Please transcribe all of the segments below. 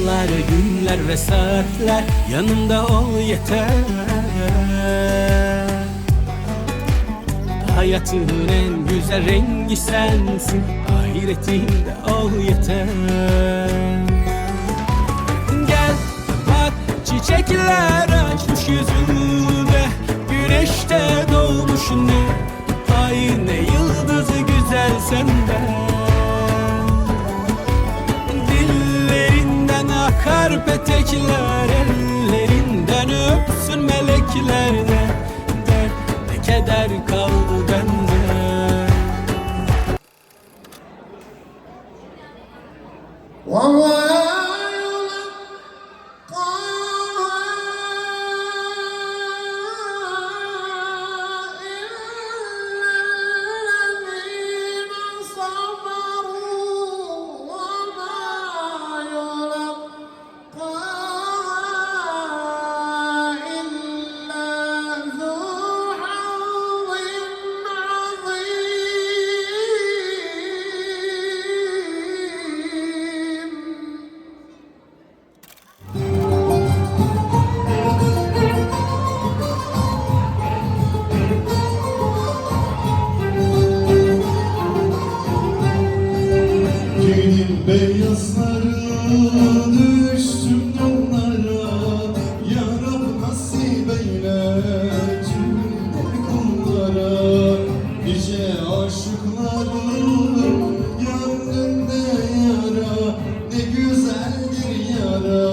Yıllar, günler ve saatler yanımda ol yeter. Hayatın en güzel rengi sensin Ahiretimde ol yeter. Gel bak çiçekler açmış yüzünde Güneşte doğmuş Ay ne yıldızı güzel senden akar petekler beyazları düştüm yollara Ya Rab nasip eyle cümle kullara. Nice aşıkların gönlünde yara Ne güzeldir yara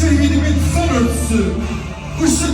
Şehidimin son örtüsü. Işık